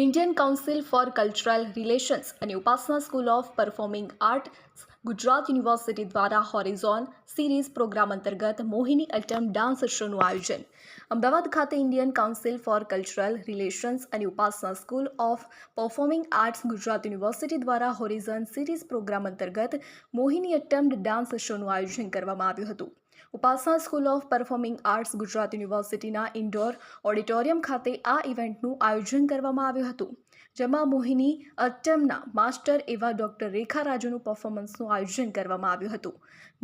Indian council for cultural relations અને Upasana school of performing art Gujarat university દ્વારા horizon series programme અંતર્ગત મોહિની અટમ dance શોનું આયોજન. અમદાવાદ ખાતે Indian council for cultural relations અને Upasana school of performing arts Gujarat university દ્વારા horizon series programme અંતર્ગત મોહિની અટમ dance શોનું આયોજન કરવામાં આવ્યું હતું. Upasana school of performing arts Gujarat યુનિવર્સિટીના ઇન્ડોર ઓડિટોરિયમ ખાતે આ ઇવેન્ટનું આયોજન કરવામાં આવ્યું હતું, જેમાં મોહિની અટ્ટમના માસ્ટર એવા ડૉક્ટર રેખા રાજુનું પરફોર્મન્સનું આયોજન કરવામાં આવ્યું હતું.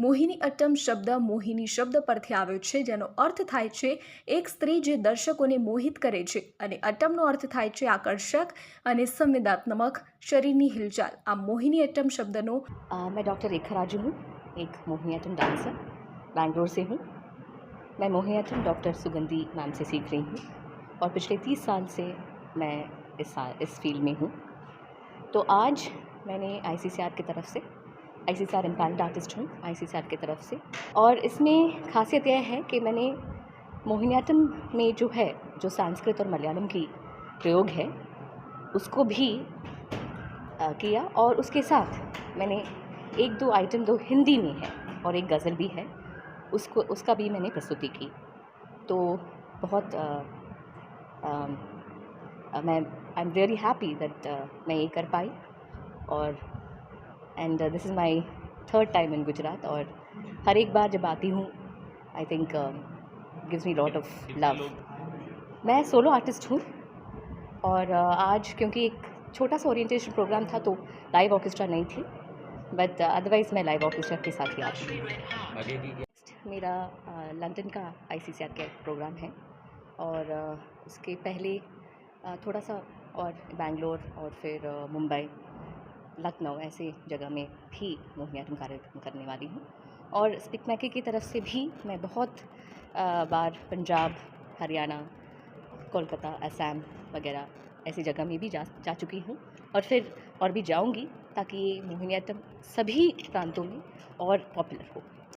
મોહિની અટ્ટમ શબ્દ મોહિની શબ્દ પરથી આવ્યો છે, જેનો અર્થ થાય છે, એક સ્ત્રી જે દર્શકોને મોહિત કરે છે અને અટ્ટમનો અર્થ થાય છે આકર્ષક અને સંવેદાત્મક શરીરની હિલચાલ. આ મોહિની અટ્ટમ શબ્દનો મેં ડૉક્ટર રેખા રાજુ એક મોહિની અટ્ટમ ડાન્સર. बैंगलोर से हूँ। मैं मोहिनीअट्टम डॉक्टर सुगंधी मैम से सीख रही हूँ और पिछले तीस साल से मैं इस इस फ़ील्ड में हूँ। तो आज मैंने आईसीसीआर की तरफ़ से I C R empanelled artist हूँ आई सी आर की तरफ़ से। और इसमें खासियत यह है कि मैंने मोहिनीअट्टम में जो है जो संस्कृत और मलयालम की प्रयोग है उसको भी अ, किया और उसके साथ मैंने एक दो आइटम दो हिंदी में है और एक गज़ल भी है। उसको उसका भी मैंने प्रस्तुति की। तो बहुत अम, अ, मैं I am really happy that मैं ये कर पाई और and this is my third time in Gujarat और हर एक बार जब आती हूँ I think gives me lot of love मैं सोलो आर्टिस्ट हूँ और अ, आज क्योंकि एक छोटा सा ओरिएंटेशन प्रोग्राम था तो लाइव ऑर्केस्ट्रा नहीं थी बट अदरवाइज़ uh, मैं लाइव ऑर्केस्ट्रा के साथ ही आती हूँ। मेरा लंदन का आई सी का प्रोग्राम है और उसके पहले थोड़ा सा और बैंगलोर और फिर मुंबई, लखनऊ ऐसे जगह में भी मोहिनीअट्टम कार्यक्रम करने वाली हूँ। और स्पिक मैके की तरफ़ से भी मैं बहुत बार पंजाब, हरियाणा, कोलकाता, असम वगैरह ऐसी जगह में भी जा जा चुकी हूँ और फिर और भी जाऊँगी ताकि ये मोहिनीअट्टम सभी प्रांतों में और पॉपुलर हो।